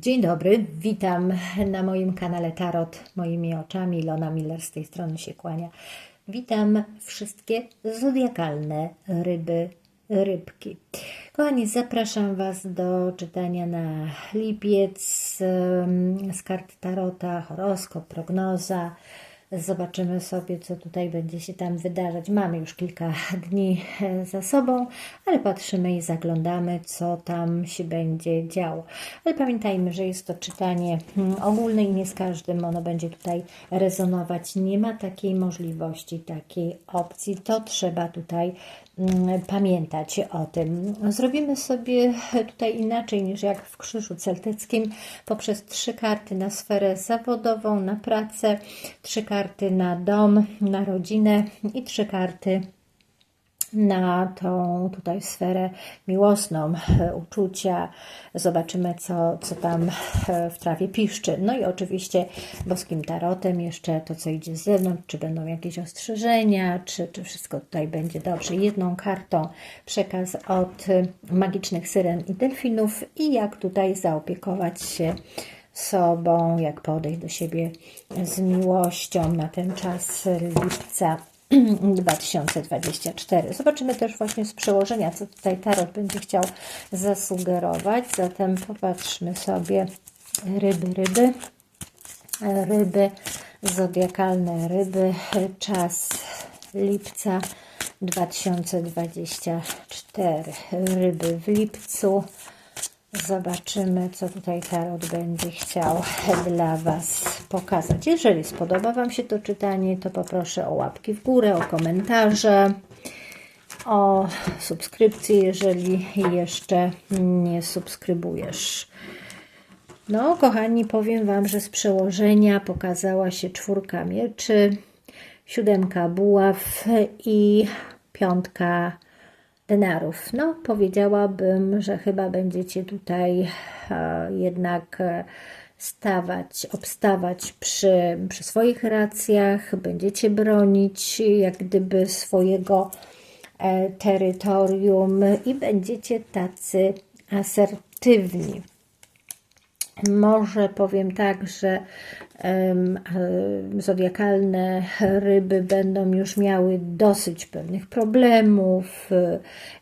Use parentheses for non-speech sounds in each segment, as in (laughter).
Dzień dobry, witam na moim kanale Tarot moimi oczami. Ilona Miller z tej strony się kłania. Witam wszystkie zodiakalne ryby, rybki. Kochani, zapraszam Was do czytania na lipiec z kart Tarota, horoskop, prognoza Zobaczymy sobie, co tutaj będzie się tam wydarzać. Mamy już kilka (laughs) dni e, za sobą, ale patrzymy i zaglądamy, co tam się będzie działo. Ale pamiętajmy, że jest to czytanie mm, ogólne i nie z każdym ono będzie tutaj rezonować. Nie ma takiej możliwości, takiej opcji. To trzeba tutaj mm, pamiętać o tym. Zrobimy sobie (laughs) tutaj inaczej niż jak w krzyżu celtyckim, poprzez trzy karty na sferę zawodową, na pracę, trzy karty karty na dom, na rodzinę i trzy karty na tą tutaj sferę miłosną, e, uczucia. Zobaczymy, co, co tam e, w trawie piszczy. No i oczywiście boskim tarotem jeszcze to, co idzie z zewnątrz, czy będą jakieś ostrzeżenia, czy, czy wszystko tutaj będzie dobrze. Jedną kartą przekaz od magicznych syren i delfinów i jak tutaj zaopiekować się sobą, jak podejść do siebie z miłością na ten czas lipca (clears throat) 2024. Zobaczymy też właśnie z przełożenia, co tutaj Tarot będzie chciał zasugerować. Zatem popatrzmy sobie ryby, ryby, ryby, zodiakalne ryby, czas lipca 2024. Ryby w lipcu Zobaczymy, co tutaj Tarot będzie chciał dla Was pokazać. Jeżeli spodoba Wam się to czytanie, to poproszę o łapki w górę, o komentarze, o subskrypcję, jeżeli jeszcze nie subskrybujesz. No, kochani, powiem Wam, że z przełożenia pokazała się czwórka mieczy, siódemka buław i piątka denarów. No, powiedziałabym, że chyba będziecie tutaj e, jednak e, stawać, obstawać przy, przy swoich racjach, będziecie bronić jak gdyby swojego e, terytorium i będziecie tacy asertywni. Może powiem tak, że zodiakalne ryby będą już miały dosyć pewnych problemów,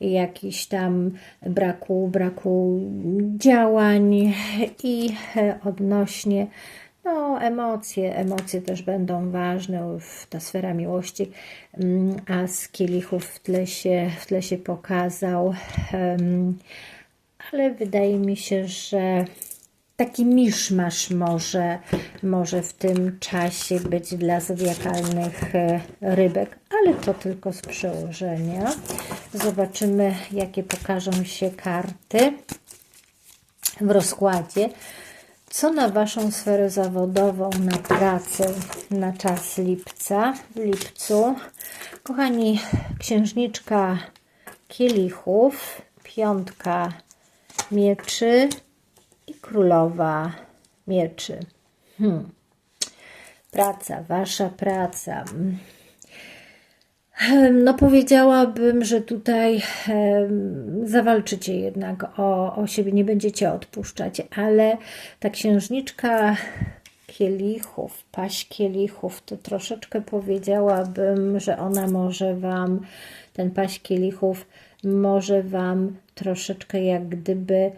y, jakiś tam braku, braku działań i e, odnośnie no, emocje, emocje też będą ważne, ta sfera miłości, mm, a z kielichów w tle się, w tle się pokazał, ale wydaje mi się, że taki miszmasz może, może w tym czasie być dla zodiakalnych e, rybek, ale to tylko z przełożenia. Zobaczymy, jakie pokażą się karty w rozkładzie. Co na Waszą sferę zawodową, na pracę, na czas lipca, w lipcu? Kochani, księżniczka kielichów, piątka mieczy, królowa mieczy. Hmm. Praca, wasza praca. No powiedziałabym, że tutaj zawalczycie jednak o, o siebie, nie będziecie odpuszczać, ale ta księżniczka kielichów, paść kielichów, to troszeczkę powiedziałabym, że ona może Wam, ten paść kielichów może Wam troszeczkę jak gdyby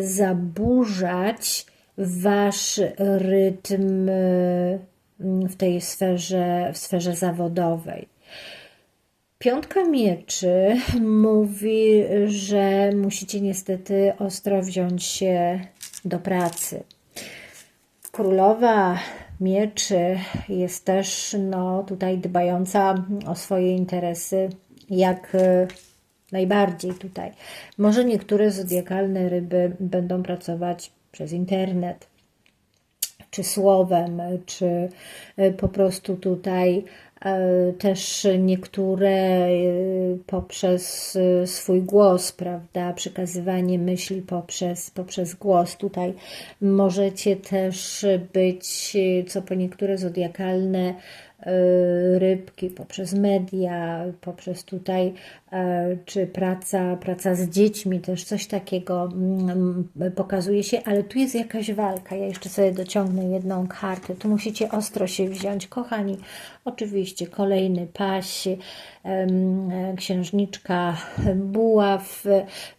zaburzać wasz rytm mm, w tej sferze, w sferze zawodowej. Piątka mieczy mówi, że musicie niestety ostro wziąć się do pracy. Królowa mieczy jest też no, tutaj dbająca o swoje interesy, jak najbardziej tutaj. Może niektóre zodiakalne ryby będą pracować przez internet, czy słowem, czy e, po prostu tutaj e, też niektóre e, poprzez swój głos, prawda, przekazywanie myśli poprzez, poprzez głos. Tutaj możecie też być, co po niektóre zodiakalne rybki, poprzez media, poprzez tutaj, e, czy praca, praca z dziećmi, też coś takiego mm, pokazuje się, ale tu jest jakaś walka. Ja jeszcze sobie dociągnę jedną kartę. Tu musicie ostro się wziąć, kochani. Oczywiście kolejny paś, księżniczka buław,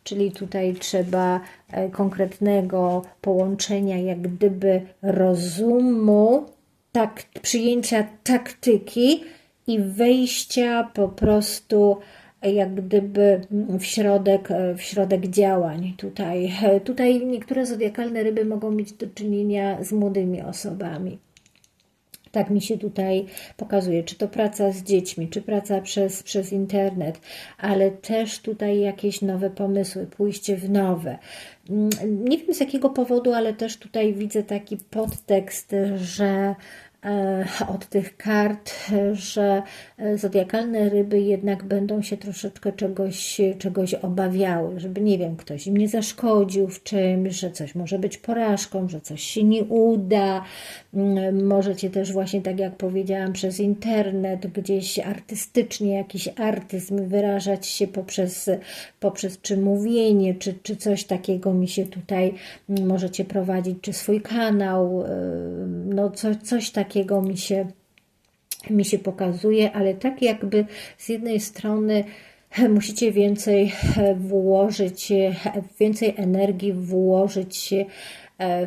czyli tutaj trzeba e, konkretnego połączenia, jak gdyby rozumu, tak, przyjęcia taktyki i wejścia po prostu jak gdyby w środek, w środek działań tutaj. (laughs) Tutaj niektóre zodiakalne ryby mogą mieć do czynienia z młodymi osobami. Tak mi się tutaj pokazuje, czy to praca z dziećmi, czy praca przez, przez internet, ale też tutaj jakieś nowe pomysły, pójście w nowe. Mm, nie wiem z jakiego powodu, ale też tutaj widzę taki podtekst, że od tych kart, że e, zodiakalne ryby jednak będą się troszeczkę czegoś, czegoś obawiały, żeby nie wiem, ktoś im nie zaszkodził w czymś, że coś może być porażką, że coś się nie uda. Mm, możecie też właśnie, tak jak powiedziałam, przez internet, gdzieś artystycznie, jakiś artyzm wyrażać się poprzez, poprzez czy mówienie, czy, czy coś takiego mi się tutaj mm, możecie prowadzić, czy swój kanał, no co, coś takiego takiego mi się, mi się pokazuje, ale tak jakby z jednej strony musicie więcej włożyć, więcej energii włożyć E,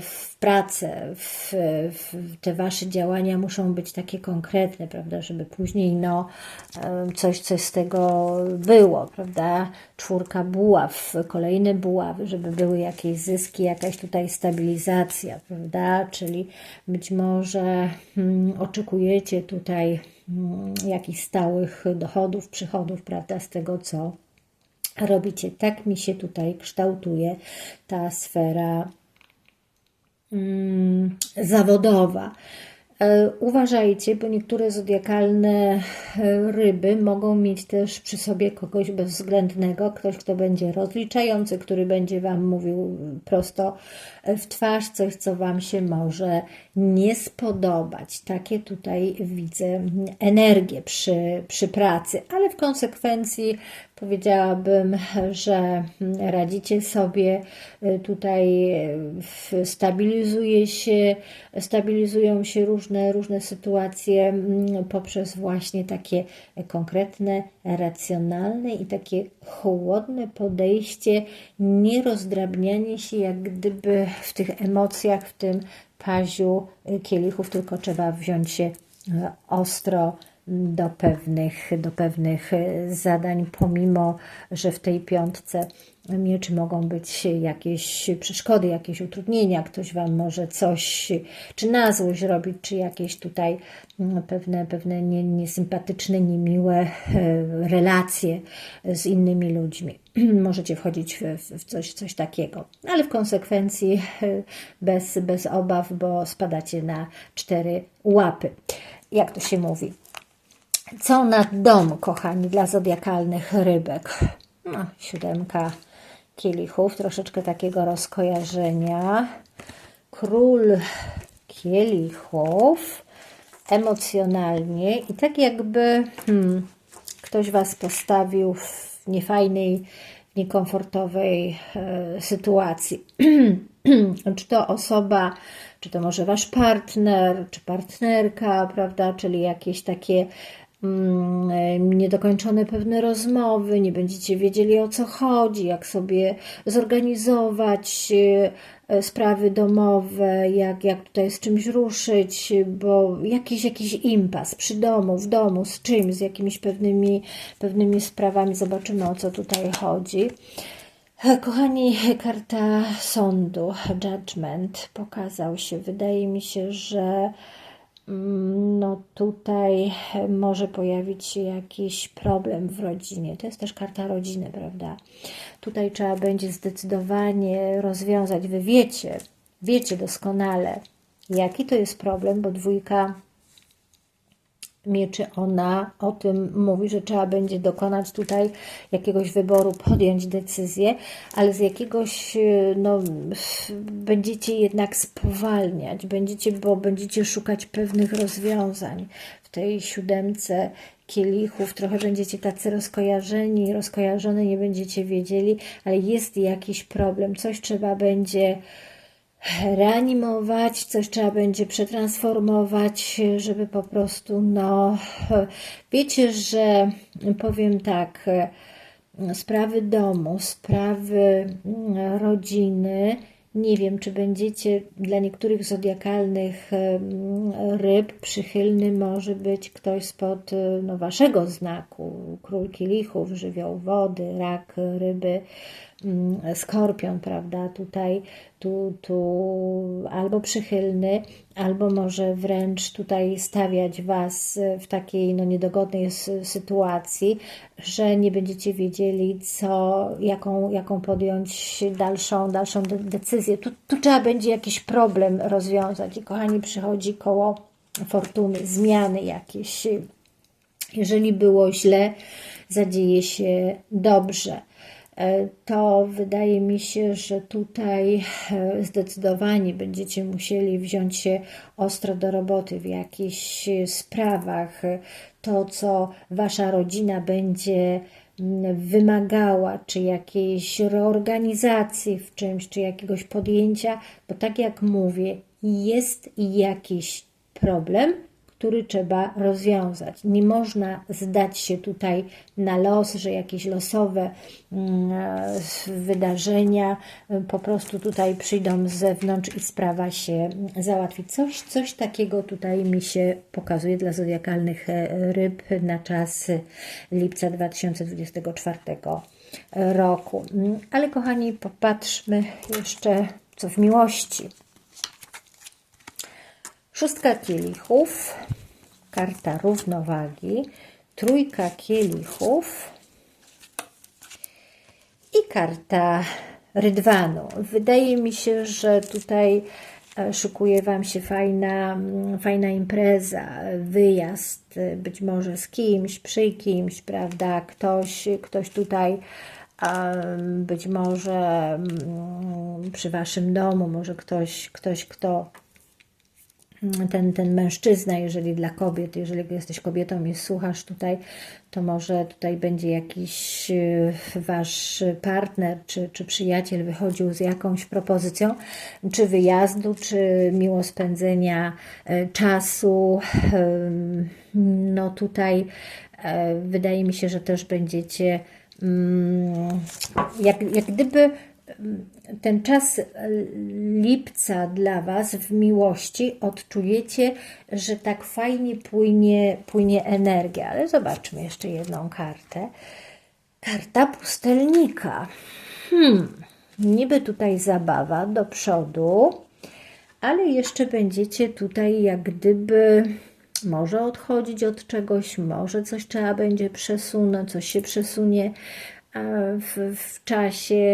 w pracę, w, w, te wasze działania muszą być takie konkretne, prawda, żeby później no, e, coś, coś z tego było, prawda? Czwórka buław, kolejne buławy, żeby były jakieś zyski, jakaś tutaj stabilizacja, prawda? Czyli być może hmm, oczekujecie tutaj hmm, jakichś stałych dochodów, przychodów, prawda, z tego, co robicie. Tak mi się tutaj kształtuje ta sfera zawodowa. E, uważajcie, bo niektóre zodiakalne e, ryby mogą mieć też przy sobie kogoś bezwzględnego, ktoś, kto będzie rozliczający, który będzie Wam mówił prosto w twarz coś, co Wam się może nie spodobać. Takie tutaj widzę energię przy, przy pracy, ale w konsekwencji powiedziałabym, że radzicie sobie tutaj, stabilizuje się, stabilizują się różne, różne sytuacje poprzez właśnie takie konkretne, racjonalne i takie chłodne podejście, nierozdrabnianie się jak gdyby w tych emocjach, w tym paziu kielichów, tylko trzeba wziąć się ostro do pewnych, do pewnych zadań, pomimo że w tej piątce mieczy mogą być jakieś przeszkody, jakieś utrudnienia, ktoś Wam może coś, czy na złość robić, czy jakieś tutaj mm, pewne, pewne niesympatyczne, niemiłe e, relacje z innymi ludźmi. (clears throat) Możecie wchodzić w, w coś, coś takiego, ale w konsekwencji e, bez, bez obaw, bo spadacie na cztery łapy. Jak to się mówi? Co na dom, kochani, dla zodiakalnych rybek? No, siódemka kielichów, troszeczkę takiego rozkojarzenia. Król kielichów emocjonalnie i tak jakby hmm, ktoś Was postawił w niefajnej, niekomfortowej e, sytuacji. (clears throat) czy to osoba, czy to może Wasz partner, czy partnerka, prawda, czyli jakieś takie niedokończone pewne rozmowy, nie będziecie wiedzieli o co chodzi, jak sobie zorganizować e, sprawy domowe, jak, jak tutaj z czymś ruszyć, bo jakiś, jakiś impas przy domu, w domu, z czymś, z jakimiś pewnymi, pewnymi sprawami. Zobaczymy o co tutaj chodzi. E, kochani, karta sądu, judgment pokazał się. Wydaje mi się, że Mm, tutaj może pojawić się jakiś problem w rodzinie. To jest też karta rodziny, prawda? Tutaj trzeba będzie zdecydowanie rozwiązać. Wy wiecie, wiecie doskonale, jaki to jest problem, bo dwójka mieczy ona o tym mówi, że trzeba będzie dokonać tutaj jakiegoś wyboru, podjąć decyzję, ale z jakiegoś, e, no, będziecie jednak spowalniać, będziecie, bo będziecie szukać pewnych rozwiązań. W tej siódemce kielichów, trochę będziecie tacy rozkojarzeni, rozkojarzone, nie będziecie wiedzieli, ale jest jakiś problem, coś trzeba będzie reanimować, coś trzeba będzie przetransformować, żeby po prostu, no, wiecie, że powiem tak, sprawy domu, sprawy rodziny, nie wiem, czy będziecie dla niektórych zodiakalnych ryb przychylny może być ktoś spod no, waszego znaku, król kielichów, żywioł wody, rak, ryby, Mm, skorpion, prawda, tutaj, tu, tu albo przychylny, albo może wręcz tutaj stawiać Was w takiej no, niedogodnej sytuacji, że nie będziecie wiedzieli, co, jaką, jaką podjąć dalszą, dalszą decyzję. Tu, tu trzeba będzie jakiś problem rozwiązać i kochani, przychodzi koło fortuny, zmiany jakieś. Jeżeli było źle, zadzieje się dobrze. E, to wydaje mi się, że tutaj e, zdecydowanie będziecie musieli wziąć się ostro do roboty w jakichś sprawach. To, co wasza rodzina będzie wymagała, czy jakiejś reorganizacji w czymś, czy jakiegoś podjęcia, bo tak jak mówię, jest jakiś problem, który trzeba rozwiązać. Nie można zdać się tutaj na los, że jakieś losowe mm, wydarzenia y, po prostu tutaj przyjdą z zewnątrz i sprawa się załatwi. Coś, coś takiego tutaj mi się pokazuje dla zodiakalnych e, ryb na czas lipca 2024 roku. Mm, ale kochani, popatrzmy jeszcze co w miłości. Szóstka kielichów, karta równowagi, trójka kielichów i karta rydwanu. Wydaje mi się, że tutaj e, szykuje Wam się fajna, fajna impreza, wyjazd, być może z kimś, przy kimś, prawda? Ktoś, ktoś tutaj być może przy Waszym domu, może ktoś, ktoś kto ten, ten mężczyzna, jeżeli dla kobiet, jeżeli jesteś kobietą i słuchasz tutaj, to może tutaj będzie jakiś y, wasz partner czy, czy przyjaciel wychodził z jakąś propozycją, czy wyjazdu, czy miło spędzenia y, czasu. No tutaj e, wydaje mi się, że też będziecie mm, jak, jak gdyby ten czas lipca dla Was w miłości odczujecie, że tak fajnie płynie, płynie energia. Ale zobaczmy jeszcze jedną kartę. Karta pustelnika. Hmm, niby tutaj zabawa do przodu, ale jeszcze będziecie tutaj jak gdyby może odchodzić od czegoś, może coś trzeba będzie przesunąć, coś się przesunie w, w, czasie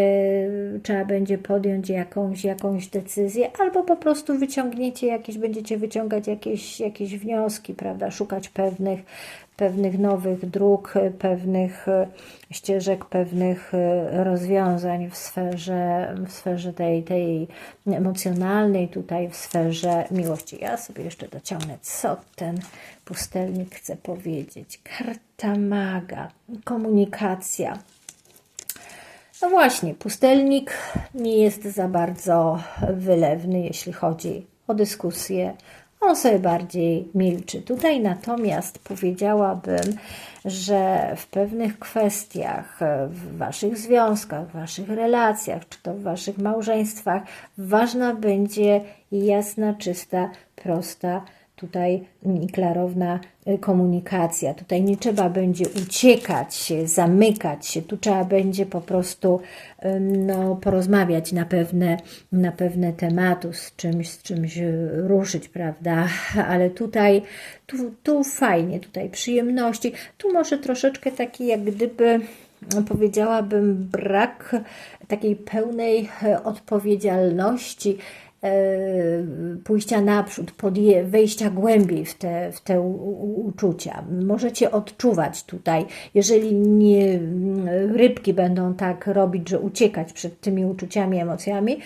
trzeba będzie podjąć jakąś, jakąś decyzję, albo po prostu wyciągniecie jakieś, będziecie wyciągać jakieś, jakieś wnioski, prawda, szukać pewnych, pewnych nowych dróg, pewnych ścieżek, pewnych rozwiązań w sferze, w sferze tej, tej emocjonalnej, tutaj w sferze miłości. Ja sobie jeszcze dociągnę, co ten pustelnik chce powiedzieć. Karta maga, komunikacja no właśnie, pustelnik nie jest za bardzo wylewny, jeśli chodzi o dyskusję. On sobie bardziej milczy. Tutaj natomiast powiedziałabym, że w pewnych kwestiach, w Waszych związkach, w Waszych relacjach, czy to w Waszych małżeństwach, ważna będzie jasna, czysta, prosta tutaj klarowna y, komunikacja. Tutaj nie trzeba będzie uciekać się, zamykać się, tu trzeba będzie po prostu no, porozmawiać na pewne, na pewne tematy, z czymś, z czymś y, ruszyć, prawda? (laughs) Ale tutaj, tu, tu fajnie, tutaj przyjemności, tu może troszeczkę taki jak gdyby powiedziałabym brak takiej pełnej y, odpowiedzialności pójścia naprzód, podje, wejścia głębiej w te, w te uczucia. Możecie odczuwać tutaj, jeżeli nie, rybki będą tak robić, że uciekać przed tymi uczuciami, emocjami,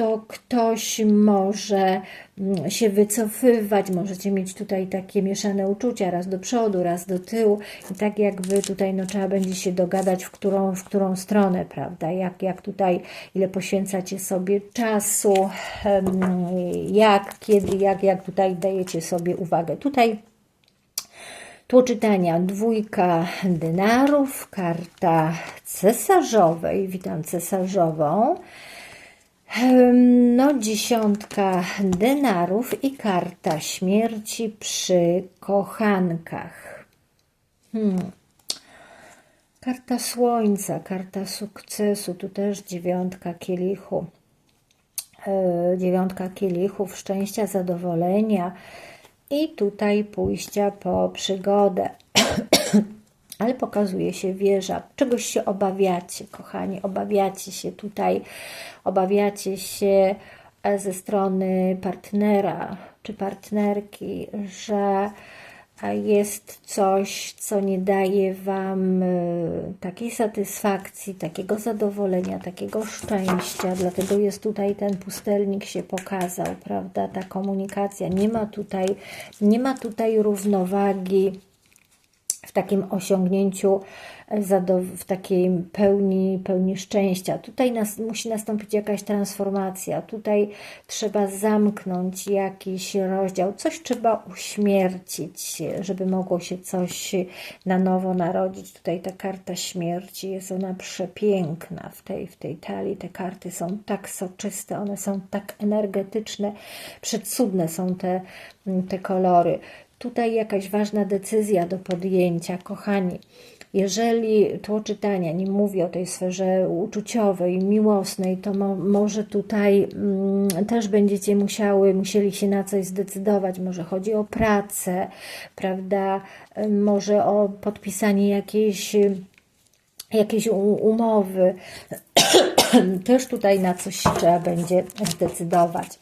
to ktoś może mm, się wycofywać, możecie mieć tutaj takie mieszane uczucia, raz do przodu, raz do tyłu i tak jakby tutaj no, trzeba będzie się dogadać, w którą, w którą stronę, prawda, jak, jak tutaj, ile poświęcacie sobie czasu, jak, kiedy, jak, jak tutaj dajecie sobie uwagę. Tutaj Tło czytania. Dwójka denarów, karta cesarzowej, witam cesarzową, no dziesiątka denarów i karta śmierci przy kochankach. Hmm. Karta słońca, karta sukcesu, tu też dziewiątka kielichu. E, dziewiątka kielichów, szczęścia, zadowolenia, i tutaj pójścia po przygodę. (clears throat) Ale pokazuje się wieża. Czegoś się obawiacie, kochani. Obawiacie się tutaj, obawiacie się e, ze strony partnera czy partnerki, że jest coś, co nie daje Wam y, takiej satysfakcji, takiego zadowolenia, takiego szczęścia. Dlatego jest tutaj ten pustelnik się pokazał, prawda? Ta komunikacja. Nie ma tutaj, nie ma tutaj równowagi w takim osiągnięciu w takiej pełni, pełni szczęścia. Tutaj nas, musi nastąpić jakaś transformacja, tutaj trzeba zamknąć jakiś rozdział, coś trzeba uśmiercić, żeby mogło się coś na nowo narodzić. Tutaj ta karta śmierci jest ona przepiękna w tej, w tej talii. Te karty są tak soczyste, one są tak energetyczne, przecudne są te, te kolory. Tutaj jakaś ważna decyzja do podjęcia, kochani. Jeżeli tło czytania nie mówi o tej sferze uczuciowej, miłosnej, to mo może tutaj mm, też będziecie musiały, musieli się na coś zdecydować. Może chodzi o pracę, prawda? Może o podpisanie jakiejś jakiejś umowy. (clears throat) Też tutaj na coś trzeba będzie zdecydować.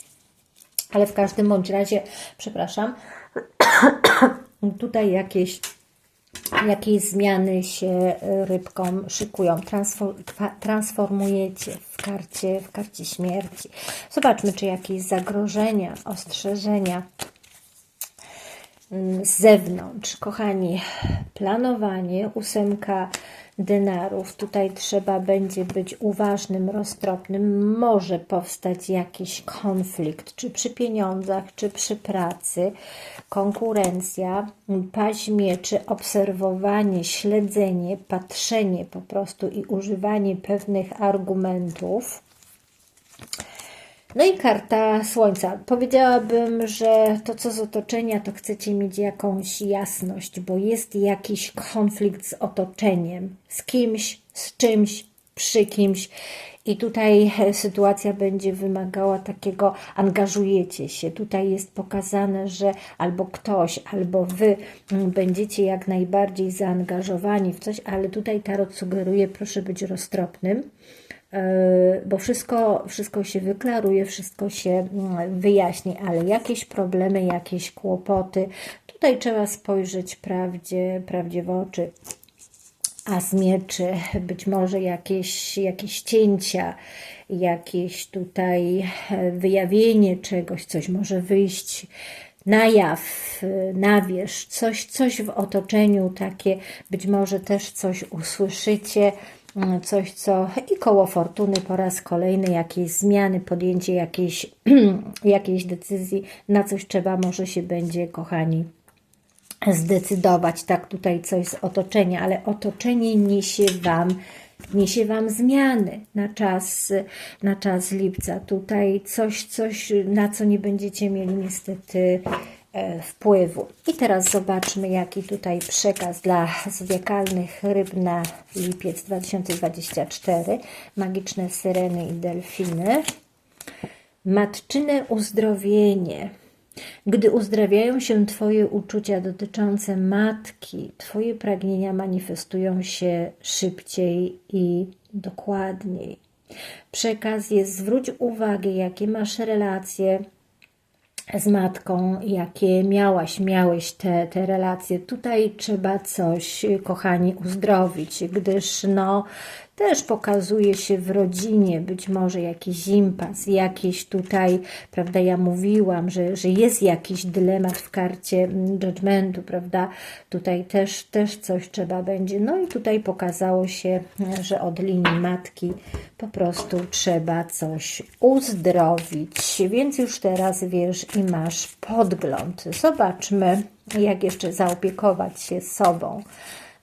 Ale w każdym bądź razie, przepraszam, (coughs) tutaj jakieś jakieś zmiany się rybkom szykują, transformujecie w karcie, w karcie śmierci. Zobaczmy, czy jakieś zagrożenia, ostrzeżenia z zewnątrz. Kochani, planowanie, ósemka denarów. Tutaj trzeba będzie być uważnym, roztropnym. Może powstać jakiś konflikt, czy przy pieniądzach, czy przy pracy, konkurencja, paź mieczy, obserwowanie, śledzenie, patrzenie po prostu i używanie pewnych argumentów. No i karta Słońca. Powiedziałabym, że to co z otoczenia, to chcecie mieć jakąś jasność, bo jest jakiś konflikt z otoczeniem, z kimś, z czymś, przy kimś. I tutaj sytuacja będzie wymagała takiego, angażujecie się. Tutaj jest pokazane, że albo ktoś, albo wy będziecie jak najbardziej zaangażowani w coś, ale tutaj tarot sugeruje, proszę być roztropnym E, bo wszystko, wszystko się wyklaruje, wszystko się mm, wyjaśni, ale jakieś problemy, jakieś kłopoty, tutaj trzeba spojrzeć prawdzie, prawdzie w oczy. A z mieczy być może jakieś, jakieś cięcia, jakieś tutaj e, wyjawienie czegoś, coś może wyjść na jaw, e, na wierzch, coś, coś w otoczeniu takie, być może też coś usłyszycie, coś, co i koło fortuny po raz kolejny, jakieś zmiany, podjęcie jakiejś, (clears throat) jakiejś decyzji, na coś trzeba, może się będzie, kochani, zdecydować. Tak, tutaj coś z otoczenia, ale otoczenie niesie Wam niesie Wam zmiany na czas, na czas lipca. Tutaj coś, coś, na co nie będziecie mieli niestety wpływu. I teraz zobaczmy, jaki tutaj przekaz dla zodiakalnych ryb na lipiec 2024. Magiczne syreny i delfiny. Matczyne uzdrowienie. Gdy uzdrawiają się Twoje uczucia dotyczące matki, Twoje pragnienia manifestują się szybciej i dokładniej. Przekaz jest zwróć uwagę, jakie masz relacje z matką, jakie miałaś, miałeś te, te relacje. Tutaj trzeba coś, kochani, uzdrowić, gdyż no, też pokazuje się w rodzinie, być może jakiś impas, jakieś tutaj, prawda, ja mówiłam, że, że jest jakiś dylemat w karcie mm, judgmentu, prawda, tutaj też, też coś trzeba będzie, no i tutaj pokazało się, że od linii matki po prostu trzeba coś uzdrowić, więc już teraz wiesz i masz podgląd. Zobaczmy, jak jeszcze zaopiekować się sobą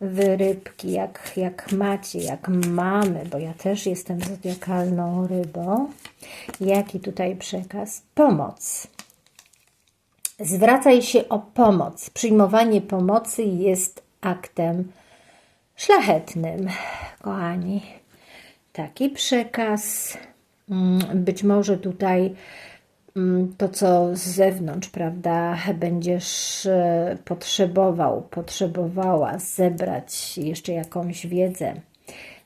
wy rybki, jak, jak macie, jak mamy, bo ja też jestem zodiakalną rybą. Jaki tutaj przekaz? Pomoc. Zwracaj się o pomoc. Przyjmowanie pomocy jest aktem szlachetnym, kochani. Taki przekaz. Mm, Być może tutaj to, co z zewnątrz, prawda, będziesz e, potrzebował, potrzebowała zebrać jeszcze jakąś wiedzę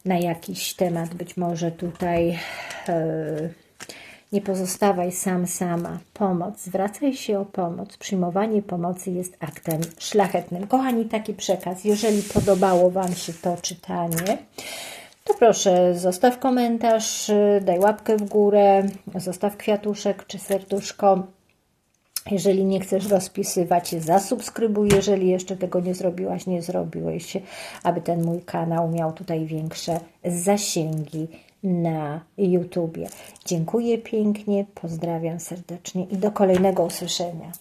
na jakiś temat, być może tutaj e, nie pozostawaj sam, sama. Pomoc, zwracaj się o pomoc. Przyjmowanie pomocy jest aktem szlachetnym. Kochani, taki przekaz. Jeżeli podobało Wam się to czytanie, to proszę zostaw komentarz, daj łapkę w górę, zostaw kwiatuszek czy serduszko. Jeżeli nie chcesz rozpisywać, zasubskrybuj, jeżeli jeszcze tego nie zrobiłaś, nie zrobiłeś, aby ten mój kanał miał tutaj większe zasięgi na YouTubie. Dziękuję pięknie, pozdrawiam serdecznie i do kolejnego usłyszenia.